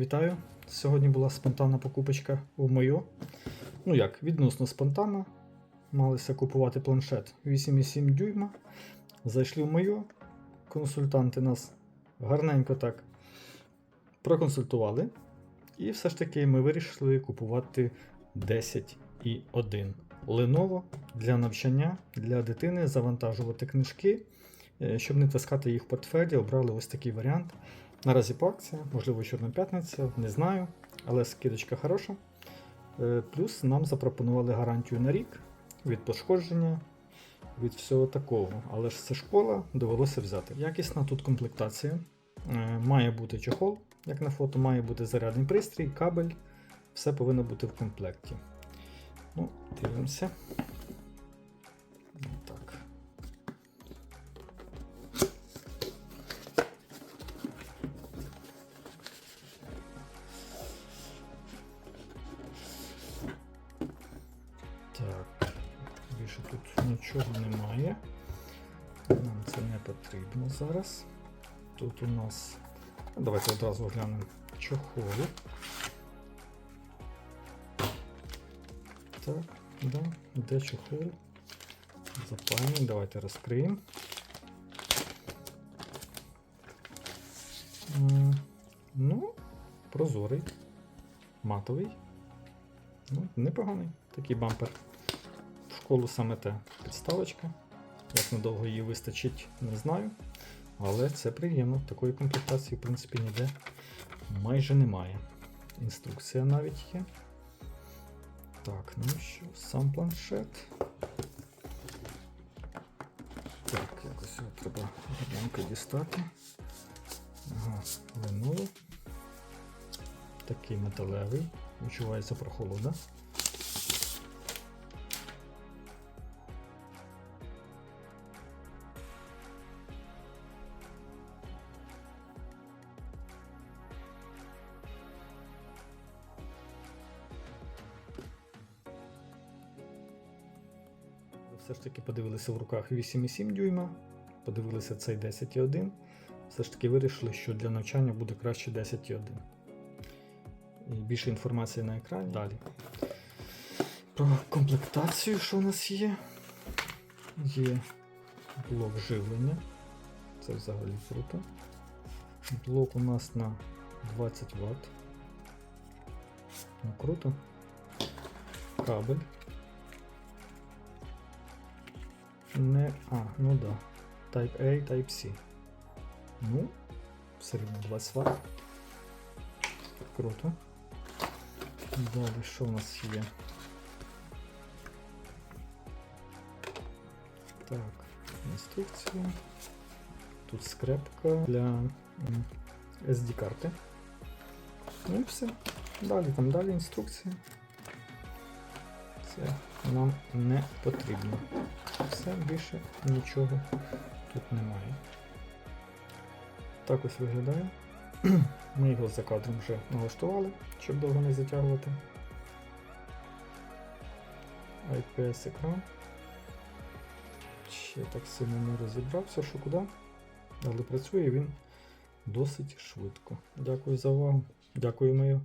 Вітаю! Сьогодні була спонтанна покупочка в мою. Ну як, відносно спонтанна. Малися купувати планшет 8,7 дюйма. Зайшли в мою. Консультанти нас гарненько так проконсультували. І все ж таки ми вирішили купувати 10,1 Lenovo для навчання для дитини, завантажувати книжки. Е, Щоб не таскати їх в портфелі, обрали ось такий варіант. Наразі по акції, можливо, Чорна п'ятниця, не знаю, але скидочка хороша. Е, Плюс нам запропонували гарантію на рік від пошкодження, від всього такого. Але ж це школа, довелося взяти. Якісна тут комплектація. Е, Має бути чохол, як на фото, має бути зарядний пристрій, кабель. Все повинно бути в комплекті. Ну, дивимося. Більше тут нічого немає. Нам це не потрібно зараз. Тут у нас. ну, Давайте одразу глянемо чохол. Так, да, де чохол? Запальний, давайте розкриємо. Ну, прозорий, матовий. Ну, непоганий такий бампер. Школу саме те підставочка. Як надовго її вистачить, не знаю. Але це приємно. Такої комплектації, в принципі, ніде майже немає. Інструкція навіть є. Так, ну що, сам планшет. Так, якось його треба гарненько дістати. Ага, Lenovo. Такий металевий. Відчувається прохолода. Все ж таки подивилися в руках 8,7 дюйма, подивилися цей 10,1. Все ж таки вирішили, що для навчання буде краще 10,1. І більше інформації на екрані. Далі. Про комплектацію, що у нас є. Є блок живлення. Це взагалі круто. Блок у нас на 20 Вт. Ну, круто. Кабель. Не. А, ну да. Type A, Type C. Ну, все рівно 20 Вт. Круто. Далі що у нас є? Так, інструкція. Тут скрепка для SD-карти. Ну і все. Далі там далі інструкція. Це нам не потрібно. Все, більше нічого тут немає. Так ось виглядає. Ми його за кадром вже налаштували, щоб довго не затягувати. IPS екран. Ще так сильно не розібрався, що куди. Але працює він досить швидко. Дякую за увагу. Дякую мою.